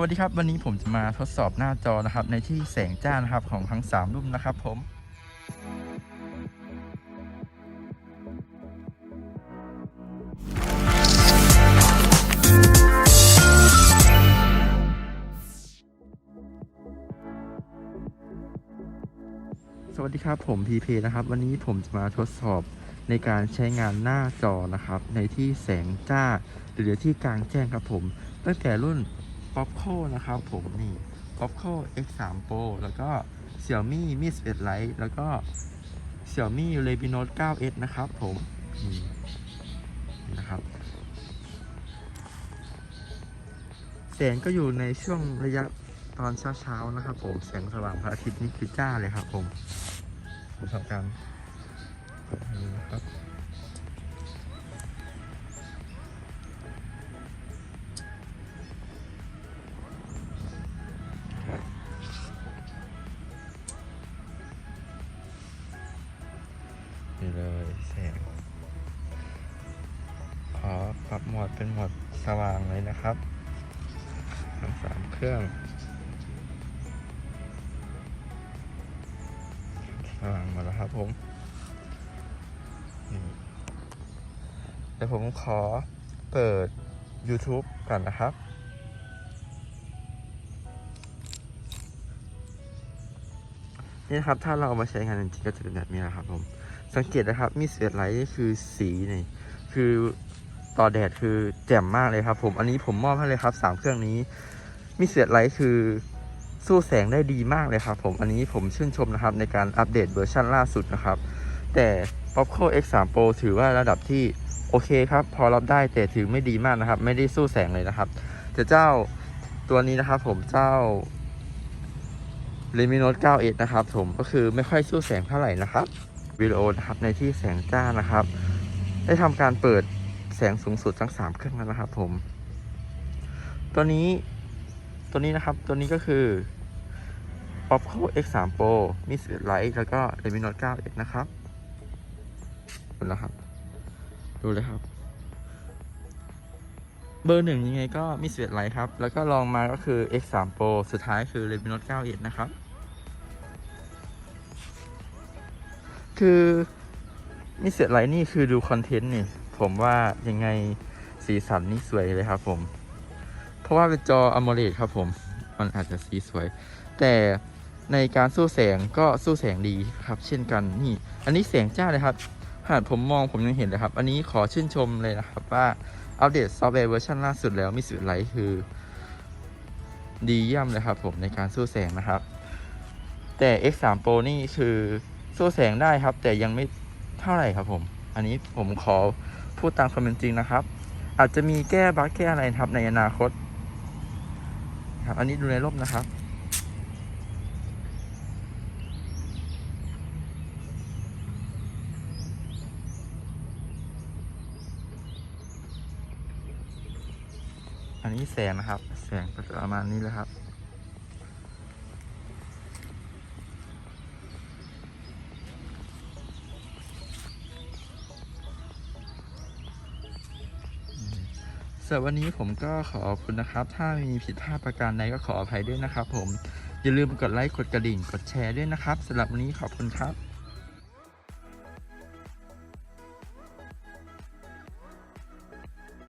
วัสดีครับ วันนี้ผมจะมาทดสอบหน้าจอนะครับ ในที่แสงจ้านะครับของทั้ง 3 รุ่นนะครับผมสวัสดีครับผมพีเพนะครับ วันนี้ผมจะมาทดสอบในการใช้งานหน้าจอนะครับ ในที่แสงจ้าหรือที่กลางแจ้งครับผม ตั้งแต่รุ่น Popco นะครับผมนี่ Popco X3 Pro แล้วก็ Xiaomi Mi 11 Lite แล้วก็ Xiaomi Redmi Note 9s นะครับผมนี่นะครับแสงก็อยู่ในช่วงระยะตอนเช้าๆนะครับผมแสงสว่างพระอาทิตย์นี่คือจ้าเลยครับผมผมทำการกดให้นะครับ นี่เลยแสง ขอปรับโหมดเป็นโหมดสว่างเลยนะครับทั้งสามเครื่อง สว่างหมดแล้วครับผมเดี๋ยวผมขอเปิด YouTube ก่อนนะครับ นี่ครับถ้าเราเอามาใช้งานจริงก็จะเป็นแบบนี้นะครับผมสังเกตนะครับมีเสียดไลท์นี่คือสีนี่คือต่อแดดคือแจ่มมากเลยครับผมอันนี้ผมมอบให้เลยครับสามเครื่องนี้มีเสียดไลท์คือสู้แสงได้ดีมากเลยครับผมอันนี้ผมชื่นชมนะครับในการอัปเดตเวอร์ชันล่าสุดนะครับ แต่ Popco X3 Pro ถือว่าระดับที่โอเคครับ พอรับได้แต่ถือไม่ดีมากนะครับ ไม่ได้สู้แสงเลยนะครับแต่เจ้าตัวนี้นะครับผมเจ้า Redmi Note 9s นะครับผมก็คือไม่ค่อยสู้แสงเท่าไหร่นะครับวิดีโอนะครับในที่แสงจ้านะครับ ได้ทำการเปิดแสงสูงสุดทั้ง 3 เครื่องแล้วนะครับ ผม ตัวนี้ตัวนี้นะครับตัวนี้ก็คือ Oppo X3 Pro มีสีไลท์แล้วก็ Redmi Note 9s นะครับดูนะครับ ดูเลยครับ เบอร์หนึ่งยังไงก็มีสีไลท์ครับ แล้วก็ลองมาก็คือ X3 Pro สุดท้ายคือ Redmi Note 9s นะครับ คือนี่เสียไรนี่คือดูคอนเทนต์นี่ ผมว่ายังไงสีสันนี่สวยเลยครับผม เพราะว่าเป็นจอ AMOLED ครับผม มันอาจจะสีสวย แต่ในการสู้แสงก็สู้แสงดีครับ เช่นกันนี่ อันนี้แสงจ้าเลยครับ หากผมมองผมยังเห็นเลยครับ อันนี้ขอชื่นชมเลยนะครับว่า อัปเดตซอฟต์แวร์เวอร์ชันล่าสุดแล้วมีสุไลท์คือ ดีเยี่ยมเลยครับผมในการสู้แสงนะครับ แต่ X3 Pro นี่คือสู้แสงได้ครับ แต่ยังไม่เท่าไหร่ครับผม อันนี้ผมขอพูดตามความเป็นจริงนะครับ อาจจะมีแก้บั๊กแก้อะไรครับในอนาคตครับอันนี้ดูในร่มนะครับ อันนี้แสงนะครับ แสงประมาณนี้เลยครับ สำหรับวันนี้ผมก็ขอขอบคุณนะครับ ถ้ามีผิดพลาดประการใดก็ขออภัยด้วยนะครับผม อย่าลืมกดไลค์ กดกระดิ่ง กดแชร์ด้วยนะครับสำหรับวันนี้ขอบคุณครับ